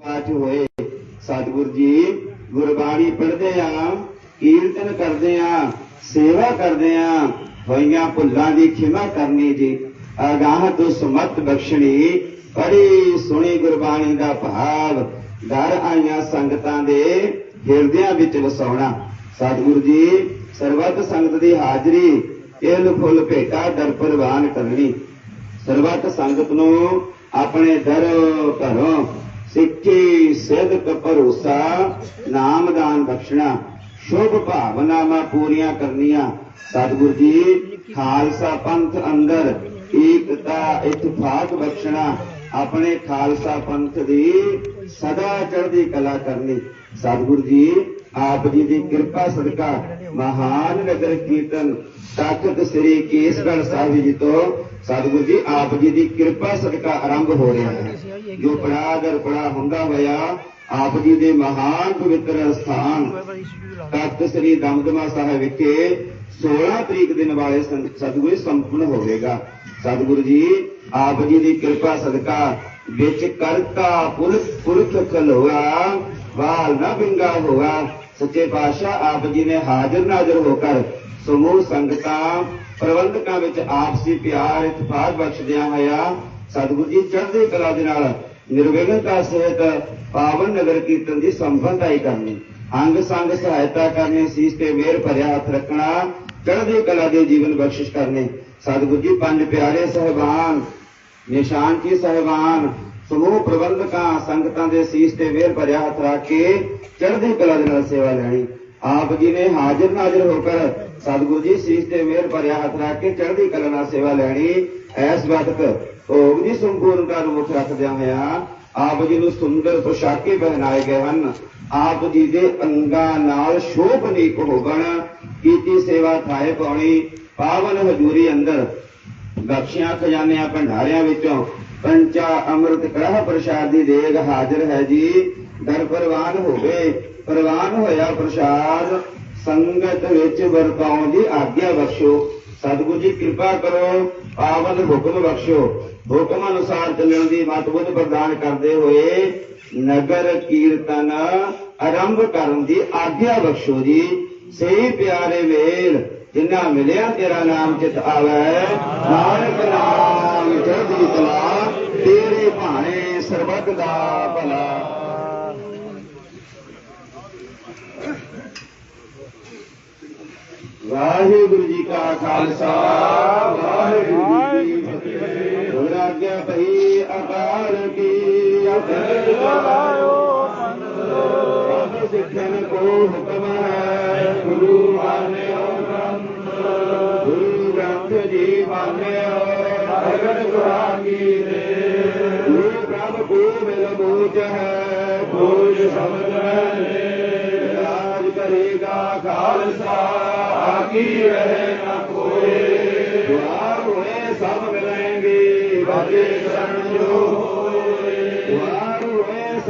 ਪਾਠ ਹੋਏ। ਸਤਿਗੁਰ ਜੀ, ਗੁਰਬਾਣੀ ਪੜ੍ਹਦੇ ਆ, ਕੀਰਤਨ ਕਰਦੇ ਆ, ਸੇਵਾ ਕਰਦੇ ਆ, ਹੋਈਆਂ ਭੁੱਲਾਂ ਦੀ ਖਿਮਾ ਕਰਨੀ ਜੀ। ਅਗਾਹ ਤੋਂ ਸਮਤ ਬਖਸ਼ਣੀ, ਬੜੀ ਸੁਣੀ ਗੁਰਬਾਣੀ ਦਾ ਭਾਵ ਘਰ ਆਈਆਂ ਸੰਗਤਾਂ ਦੇ ਹਿਰਦਿਆਂ ਵਿੱਚ ਵਸਾਉਣਾ। ਸਤਿਗੁਰੂ ਜੀ, ਸਰਬੱਤ ਸੰਗਤ ਦੀ ਹਾਜ਼ਰੀ ਇਹ ਫੁੱਲ ਭੇਟਾ ਦਰ ਪ੍ਰਵਾਨ ਕਰਨੀ। ਸਰਬੱਤ ਸੰਗਤ ਨੂੰ ਆਪਣੇ ਦਰ ਘਰੋਂ ਸਿੱਖੀ ਸਿੱਧਕ ਭਰੋਸਾ ਨਾਮਦਾਨ ਬਖਸ਼ਣਾ, ਸ਼ੁਭ ਭਾਵਨਾਵਾਂ ਪੂਰੀਆਂ ਕਰਨੀਆਂ। ਸਤਿਗੁਰੂ ਜੀ, ਖਾਲਸਾ ਪੰਥ ਅੰਦਰ ਏਕਤਾ, ਇਤਫਾਕ ਬਖਸ਼ਣਾ, ਆਪਣੇ ਖਾਲਸਾ ਪੰਥ ਦੀ ਸਦਾ ਚੜ੍ਹਦੀ ਕਲਾ ਕਰਨੀ। ਸਤਿਗੁਰੂ ਜੀ, ਆਪ ਜੀ ਦੀ ਕਿਰਪਾ ਸਦਕਾ ਮਹਾਨ ਨਗਰ ਕੀਰਤਨ ਤਖਤ ਸ੍ਰੀ ਕੇਸਗੜ੍ਹ ਸਾਹਿਬ ਜੀ ਤੋਂ ਸਤਿਗੁਰੂ ਜੀ ਆਪ ਜੀ ਦੀ ਕਿਰਪਾ ਸਦਕਾ ਆਰੰਭ ਹੋ ਰਿਹਾ ਹੈ। ਜੋ ਪੜਾ ਦਰ ਪੜਾ ਹੁੰਦਾ ਹੋਇਆ ਆਪ ਜੀ ਦੇ ਮਹਾਨ ਪਵਿੱਤਰ ਸਥਾਨ ਤਖਤ ਸ੍ਰੀ ਦਮਦਮਾ ਸਾਹਿਬ ਵਿਖੇ 16 ਤਰੀਕ ਦਿਨ ਵਾਲੇ ਸਤਿਗੁਰੂ ਸੰਪੂਰਨ ਹੋਵੇਗਾ। ਸਤਿਗੁਰੂ ਜੀ ਆਪ ਜੀ ਦੀ ਕਿਰਪਾ ਸਦਕਾ ਵਿੱਚ ਕਰਤਾ ਪੁਰਖ ਪੁਰਖ ਖਲੋਆ। ਵਾਲ ਨਾ ਬਿੰਗਾ ਹੋਆ, ਸੱਚੇ ਪਾਤਸ਼ਾਹ ਆਪ ਜੀ ਨੇ ਹਾਜ਼ਰ ਨਾਜ਼ਰ ਹੋ ਕਰ ਸਮੂਹ ਸੰਗਤਾਂ ਪ੍ਰਬੰਧਕਾਂ ਵਿੱਚ ਆਪਸੀ ਪਿਆਰ ਇਤਫਾਕ ਬਖਸ਼ਦਿਆਂ ਹੋਇਆ ਸਤਿਗੁਰੂ ਜੀ ਚੜ੍ਹਦੀ ਕਲਾ ਦੇ ਨਾਲ ਨਿਰਵਿਘਨਤਾ ਸਹਿਤ ਪਾਵਨ ਨਗਰ ਕੀਰਤਨ ਦੀ ਸੰਪੰਨਤਾਈ ਕਰਨੀ ਅੰਗ ਸੰਗ ਸਹਾਇਤਾ ਕਰਨੀ, ਸੀਸ ਤੇ ਮਿਹਰ ਭਰਿਆ ਹੱਥ ਰੱਖਣਾ, ਚੜ੍ਹਦੀ ਕਲਾ ਦੇ ਜੀਵਨ ਬਖਸ਼ਿਸ਼ ਕਰਨੇ। ਸਤਿਗੁਰੂ ਜੀ ਪੰਜ ਪਿਆਰੇ ਸਹਿਬਾਨ, ਨਿਸ਼ਾਨ ਕੀ ਸਹਿਬਾਨ ਸਮੂਹ ਪ੍ਰਬੰਧਕਾਂ, ਸੰਗਤਾਂ ਦੇ ਸੀਸ ਤੇ ਮਿਹਰ ਭਰਿਆ ਹੱਥ ਰੱਖ ਕੇ ਚੜ੍ਹਦੀ ਕਲਾ ਦੇ ਨਾਲ ਸੇਵਾ ਲੈਣੀ। ਆਪ ਜੀ ਨੇ ਹਾਜ਼ਰ ਨਾਜ਼ਰ ਹੋ ਕਰ ਸਤਿਗੁਰੂ ਜੀ ਸੀਸ ਤੇ ਮਿਹਰ ਭਰਿਆ ਹੱਥ ਰੱਖ ਕੇ ਚੜ੍ਹਦੀ ਕਲਾ ਨਾਲ ਸੇਵਾ ਲੈਣੀ। ਐਸ ਵਕਤ ਭੋਗ ਦੀ ਸੰਪੂਰਨਤਾ ਨੂੰ ਮੁੱਖ ਰੱਖਦਿਆਂ ਹੋਇਆ ਆਪ ਜੀ ਨੂੰ ਸੁੰਦਰ ਪੁਸ਼ਾਕੇ ਪਹਿਨਾਏ ਗਏ ਹਨ। ਆਪ ਜੀ ਦੇ ਅੰਗਾਂ ਨਾਲ ਸ਼ੋਭਨੀਕ ਹੋਵਣ, ਕੀਤੀ ਸੇਵਾ ਥਾਏ ਪਾਉਣੀ। ਪਾਵਨ ਹਜ਼ੂਰੀ ਅੰਦਰ ਬਖਸ਼ਿਆਂ ਖਜ਼ਾਨਿਆਂ, ਭੰਡਾਰਿਆਂ ਵਿੱਚੋਂ ਪੰਚਾ ਅੰਮ੍ਰਿਤ ਕੜਾਹ ਪ੍ਰਸ਼ਾਦੀ ਦੇਗ ਹਾਜ਼ਰ ਹੈ ਜੀ। ਦਰ ਪ੍ਰਵਾਨ ਹੋਵੇ। ਪ੍ਰਵਾਨ ਹੋਇਆ ਪ੍ਰਸ਼ਾਦ, ਸੰਗਤ ਵਿੱਚ ਵਰਤਾਉਣ ਦੀ ਆਗਿਆ ਬਖਸ਼ੋ। ਸਤਿਗੁਰੂ ਜੀ, ਕਿਰਪਾ ਕਰੋ, ਪਾਵਨ ਹੁਕਮ ਬਖਸ਼ੋ। ਹੁਕਮ ਅਨੁਸਾਰ ਚੱਲਣ ਦੀ ਮਤ ਬੁੱਧ ਪ੍ਰਦਾਨ ਕਰਦੇ ਹੋਏ ਨਗਰ ਕੀਰਤਨ ਆਰੰਭ ਕਰਨ ਦੀ ਆਗਿਆ ਬਖਸ਼ੋ ਜੀ। ਸਹੀ ਪਿਆਰੇ ਵੇਲ ਜਿਨ੍ਹਾਂ ਮਿਲਿਆ ਤੇਰਾ ਨਾਮ ਚਿਤ ਆਵੈ। ਨਾਨਕ ਨਾਮ ਚੜ੍ਹਦੀ ਕਲਾ ਭਾਣੇ ਸਰਬੱਤ ਦਾ ਭਲਾ। ਵਾਹਿਗੁਰੂ ਜੀ ਕਾ ਖਾਲਸਾ, ਵਾਹਿਗੁਰੂ ਜੀ ਕੀ ਫਤਿਹ। ਗੁਰ ਭਈ ਅਕਾਲ ਕੀ ਅਤਿ ਜਲਾਇਓ ਸਭ ਸਿੱਖਣ ਕੋ ਹੁਕਮ ਹੈ, ਗੁਰੂ ਮਾਨਿਓ ਗ੍ਰੰਥ। ਗੁਰੂ ਗ੍ਰੰਥ ਜੀ ਮਾਨਿਓ, ਭਗਤ ਗੁਰਾਗੀ ਦੇ ਪ੍ਰਭ ਕੋ ਮਿਲ ਬੂਝ ਹੈ ਬੂਝ ਸਮਝ ਲੈ ਰਾਜ ਕਰੇਗਾ ਖਾਲਸਾ ਆਕੀ ਰਹੇ ਨਾ ਕੋਏ ਦੁਆਰ ਹੋਏ ਸਭ ਮਿਲਣਗੇ, ਬਾਜੇ ਸ਼ਰਨ ਜੋ ਹੋਏ। ਦੁਆਰ ਹੋਏ